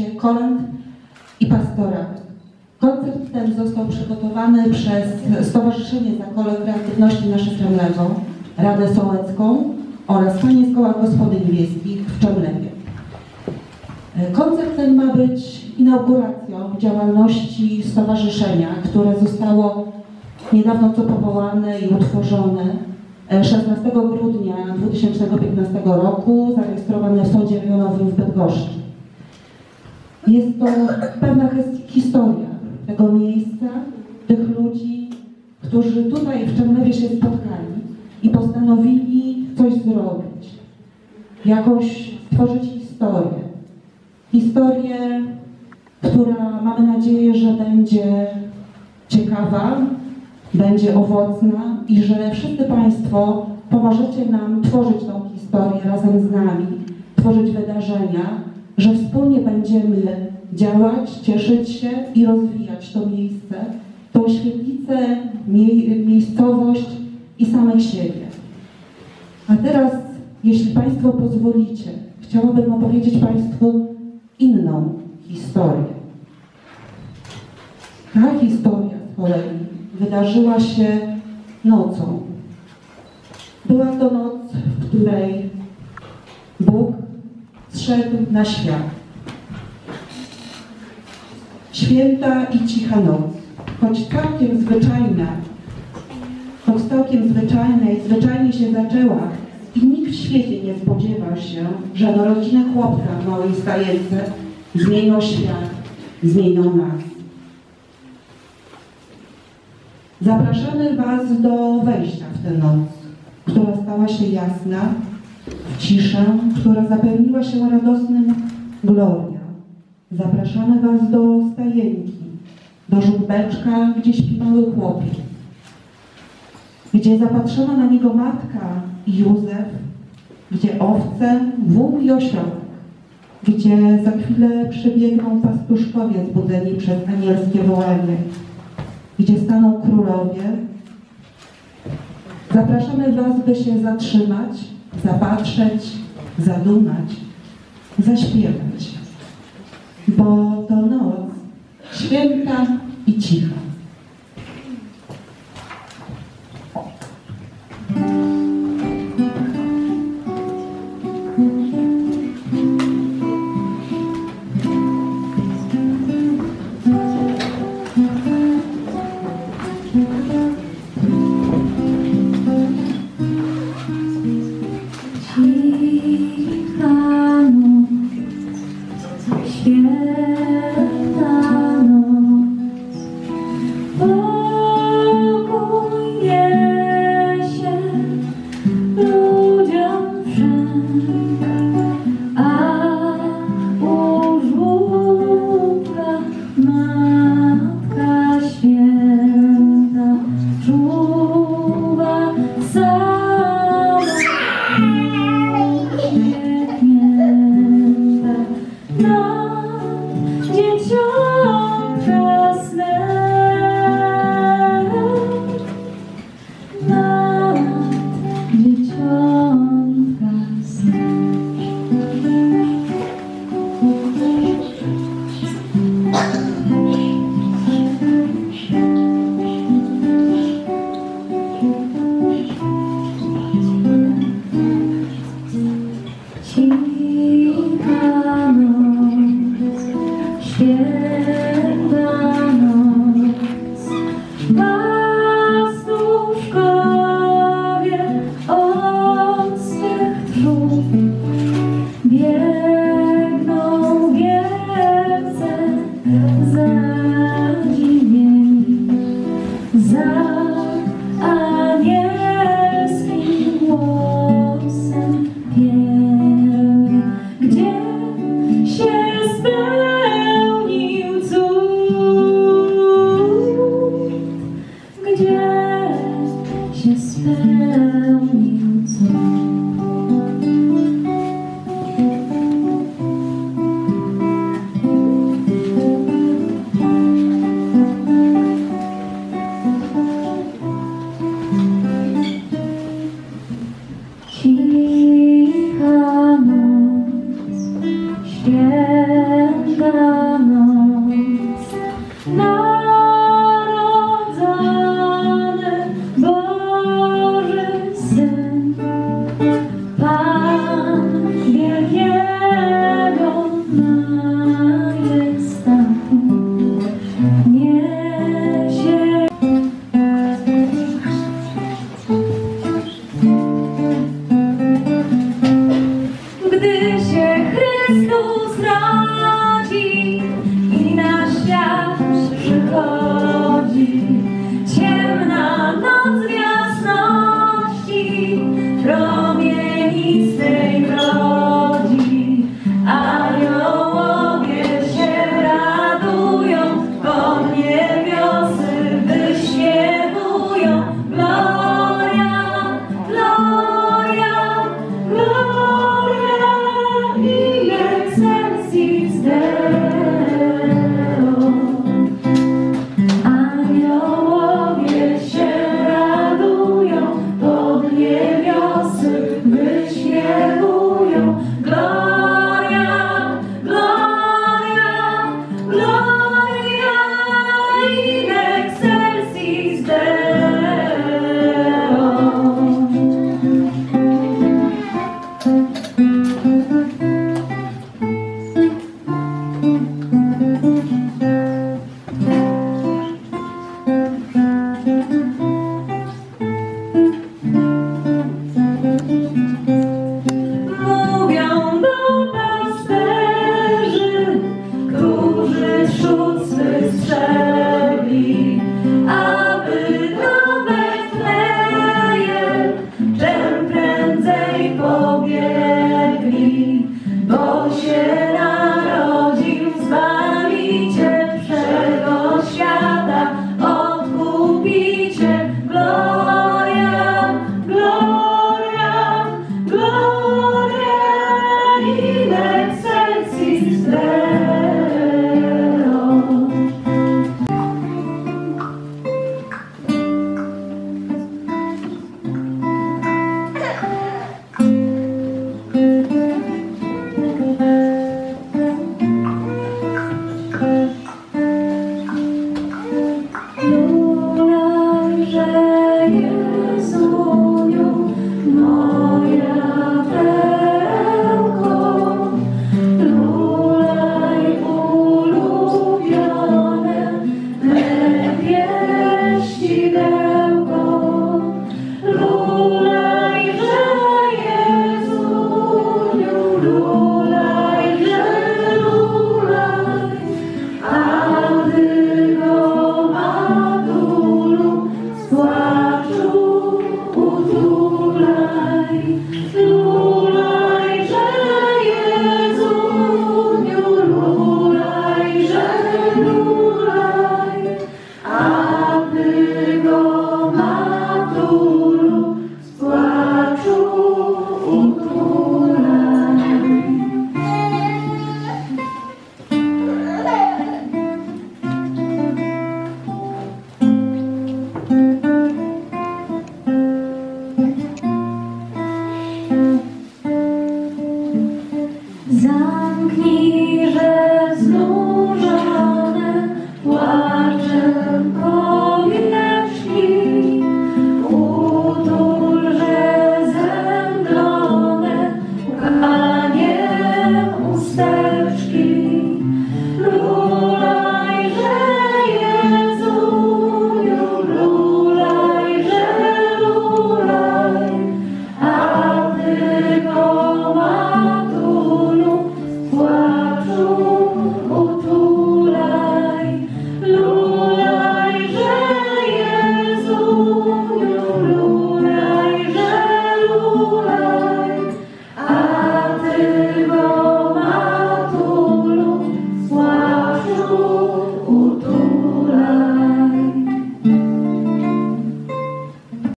koncercie kolęd i pastorałek. Koncert ten został przygotowany przez Stowarzyszenie Zakole Kreatywności na Szefremlewo, Radę Sołecką oraz Panie z Koła Gospodyń Wiejskich w Czemlewie. Koncert ten ma być inauguracją działalności stowarzyszenia, które zostało niedawno co powołane i utworzone 16 grudnia 2015 roku, zarejestrowane w Sądzie Rejonowym w Bydgoszczy. Jest to pewna historia tego miejsca, tych ludzi, którzy tutaj w Czernewie się spotkali i postanowili coś zrobić, jakąś stworzyć historię. Historię, która mamy nadzieję, że będzie ciekawa, będzie owocna i że wszyscy Państwo pomożecie nam tworzyć tą historię razem z nami, tworzyć wydarzenia, że wspólnie będziemy działać, cieszyć się i rozwijać to miejsce, tą świetlicę, mie miejscowość i samych siebie. A teraz, jeśli Państwo pozwolicie, chciałabym opowiedzieć Państwu inną historię. Ta historia z kolei wydarzyła się nocą. Była to noc, w której Bóg zszedł na świat. Święta i cicha noc, choć całkiem zwyczajna, choć całkiem zwyczajna i zwyczajnie się zaczęła i nikt w świecie nie spodziewał się, że narodziny chłopca w małej stajence zmienią świat, zmienią nas. Zapraszamy Was do wejścia w tę noc, która stała się jasna, ciszę, która zapełniła się radosnym gloria. Zapraszamy Was do stajenki, do żumbeczka, gdzie śpi mały chłopiec, gdzie zapatrzona na niego matka i Józef, gdzie owce, wół i osiołek, gdzie za chwilę przybiegną pastuszkowie zbudzeni przez anielskie wołanie, gdzie staną królowie. Zapraszamy Was, by się zatrzymać, zapatrzeć, zadumać, zaśpiewać. Bo to noc święta i cicha. thank you 天。pobiegli. книжек.